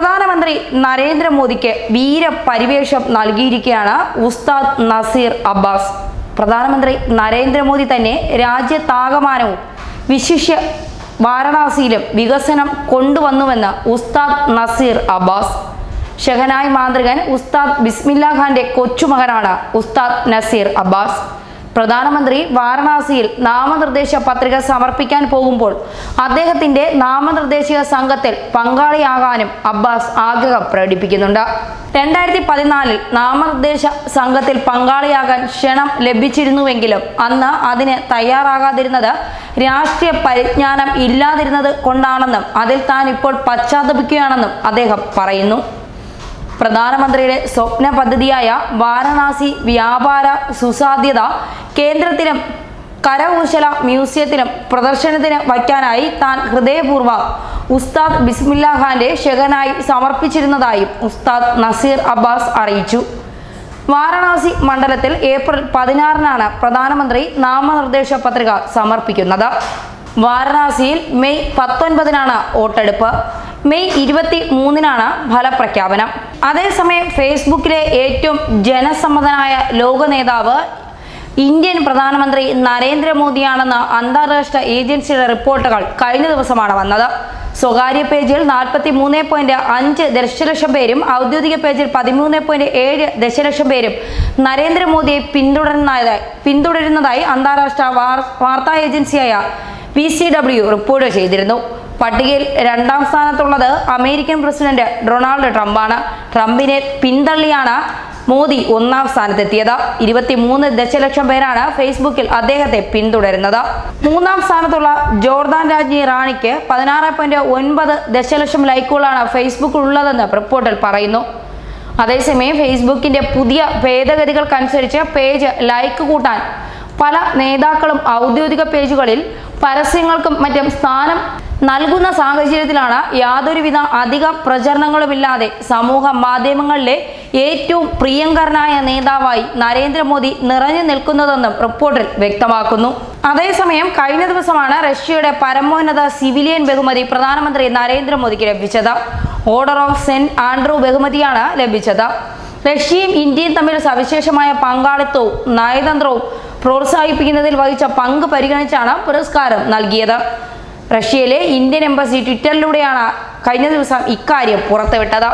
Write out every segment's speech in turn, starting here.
പ്രധാനമന്ത്രി നരേന്ദ്രമോദിക്ക് വീരപരിവേഷം നൽകിയിരിക്കുകയാണ് ഉസ്താദ് നസീർ അബ്ബാസ്. പ്രധാനമന്ത്രി നരേന്ദ്രമോദി തന്നെ രാജ്യത്താകമാനവും വിശിഷ്യ വാരണാസിയിലും വികസനം കൊണ്ടുവന്നുവെന്ന് ഉസ്താദ് നസീർ അബ്ബാസ്. ഷെഹനായ് മാന്ത്രികൻ ഉസ്താദ് ബിസ്മില്ല ഖാന്റെ കൊച്ചുമകനാണ് ഉസ്താദ് നസീർ അബ്ബാസ്. പ്രധാനമന്ത്രി വാരണാസിയിൽ നാമനിർദ്ദേശ പത്രിക സമർപ്പിക്കാൻ പോകുമ്പോൾ അദ്ദേഹത്തിന്റെ നാമനിർദ്ദേശിക സംഘത്തിൽ പങ്കാളിയാകാനും അബ്ബാസ് ആഗ്രഹം പ്രകടിപ്പിക്കുന്നുണ്ട്. രണ്ടായിരത്തി പതിനാലിൽ നാമനിർദ്ദേശ സംഘത്തിൽ പങ്കാളിയാകാൻ ക്ഷണം ലഭിച്ചിരുന്നുവെങ്കിലും അന്ന് അതിന് തയ്യാറാകാതിരുന്നത് രാഷ്ട്രീയ പരിജ്ഞാനം ഇല്ലാതിരുന്നത് കൊണ്ടാണെന്നും അതിൽ താൻ ഇപ്പോൾ പശ്ചാത്തപിക്കുകയാണെന്നും അദ്ദേഹം പറയുന്നു. പ്രധാനമന്ത്രിയുടെ സ്വപ്ന പദ്ധതിയായ വാരണാസി വ്യാപാര സുസാധ്യത കേന്ദ്രത്തിനും കരകൗശല മ്യൂസിയത്തിനും പ്രദർശനത്തിന് വയ്ക്കാനായി താൻ ഹൃദയപൂർവം ഉസ്താദ് ബിസ്മില്ല ഖാന്റെ ഷെഹനായി സമർപ്പിച്ചിരുന്നതായും ഉസ്താദ് നസീർ അബ്ബാസ് അറിയിച്ചു. വാരണാസി മണ്ഡലത്തിൽ ഏപ്രിൽ പതിനാറിനാണ് പ്രധാനമന്ത്രി നാമനിർദ്ദേശ പത്രിക സമർപ്പിക്കുന്നത്. വാരണാസിയിൽ മെയ് പത്തൊൻപതിനാണ് വോട്ടെടുപ്പ്. മെയ് ഇരുപത്തി മൂന്നിനാണ് ഫലപ്രഖ്യാപനം. അതേസമയം ഫേസ്ബുക്കിലെ ഏറ്റവും ജനസമ്മതനായ ലോക നേതാവ് ഇന്ത്യൻ പ്രധാനമന്ത്രി നരേന്ദ്രമോദിയാണെന്ന് അന്താരാഷ്ട്ര ഏജൻസിയുടെ റിപ്പോർട്ടുകൾ കഴിഞ്ഞ ദിവസമാണ് വന്നത്. സ്വകാര്യ പേജിൽ നാൽപ്പത്തി മൂന്ന് പോയിന്റ് അഞ്ച് ദശലക്ഷം പേരും ഔദ്യോഗിക പേജിൽ പതിമൂന്ന് പോയിന്റ് ഏഴ് ദശലക്ഷം പേരും നരേന്ദ്രമോദിയെ പിന്തുടരുന്നതായി പിന്തുടരുന്നതായി അന്താരാഷ്ട്ര വാർ- വാർത്താ ഏജൻസിയായ പി സി ഡബ്ല്യു റിപ്പോർട്ട് ചെയ്തിരുന്നു. പട്ടികയിൽ രണ്ടാം സ്ഥാനത്തുള്ളത് അമേരിക്കൻ പ്രസിഡന്റ് ഡൊണാൾഡ് ട്രംപാണ്. ട്രംപിനെ പിന്തള്ളിയാണ് മോദി ഒന്നാം സ്ഥാനത്തെത്തിയത്. ഇരുപത്തിമൂന്ന് ദശലക്ഷം പേരാണ് ഫേസ്ബുക്കിൽ അദ്ദേഹത്തെ പിന്തുടരുന്നത്. മൂന്നാം സ്ഥാനത്തുള്ള ജോർദാൻ രാജ്ഞി റാണിക്ക് പതിനാറ് പോയിന്റ് ഒൻപത് ദശലക്ഷം ലൈക്കുകളാണ് ഫേസ്ബുക്കിൽ ഉള്ളതെന്ന് റിപ്പോർട്ടിൽ പറയുന്നു. അതേസമയം ഫേസ്ബുക്കിന്റെ പുതിയ ഭേദഗതികൾക്കനുസരിച്ച് പേജ് ലൈക്ക് കൂട്ടാൻ പല നേതാക്കളും ഔദ്യോഗിക പേജുകളിൽ പരസ്യങ്ങൾക്കും മറ്റും സ്ഥാനം നൽകുന്ന സാഹചര്യത്തിലാണ് യാതൊരുവിധ അധിക പ്രചരണങ്ങളുമില്ലാതെ സമൂഹ മാധ്യമങ്ങളിലെ ഏറ്റവും പ്രിയങ്കരനായ നേതാവായി നരേന്ദ്രമോദി നിറഞ്ഞു നിൽക്കുന്നതെന്നും റിപ്പോർട്ടിൽ വ്യക്തമാക്കുന്നു. അതേസമയം കഴിഞ്ഞ ദിവസമാണ് റഷ്യയുടെ പരമോന്നത സിവിലിയൻ ബഹുമതി പ്രധാനമന്ത്രി നരേന്ദ്രമോദിക്ക് ലഭിച്ചത്. ഓർഡർ ഓഫ് സെന്റ് ആൻഡ്രൂ ബഹുമതിയാണ് ലഭിച്ചത്. റഷ്യയും ഇന്ത്യയും തമ്മിൽ സവിശേഷമായ പങ്കാളിത്തവും നയതന്ത്രവും പ്രോത്സാഹിപ്പിക്കുന്നതിൽ വഹിച്ച പങ്ക് പരിഗണിച്ചാണ് പുരസ്കാരം നൽകിയത്. റഷ്യയിലെ ഇന്ത്യൻ എംബസി ട്വിറ്ററിലൂടെയാണ് കഴിഞ്ഞ ദിവസം ഇക്കാര്യം പുറത്തുവിട്ടത്.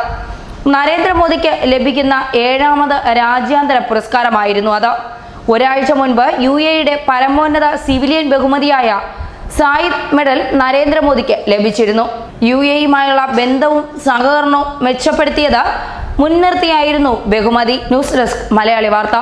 നരേന്ദ്രമോദിക്ക് ലഭിക്കുന്ന ഏഴാമത് രാജ്യാന്തര പുരസ്കാരമായിരുന്നു അത്. ഒരാഴ്ച മുൻപ് യു എയുടെ പരമോന്നത സിവിലിയൻ ബഹുമതിയായ സായിദ് മെഡൽ നരേന്ദ്രമോദിക്ക് ലഭിച്ചിരുന്നു. യു എയുമായുള്ള ബന്ധവും സഹകരണവും മെച്ചപ്പെടുത്തിയത് മുൻനിർത്തിയായിരുന്നു ബഹുമതി. ന്യൂസ് ഡെസ്ക് മലയാളി വാർത്ത.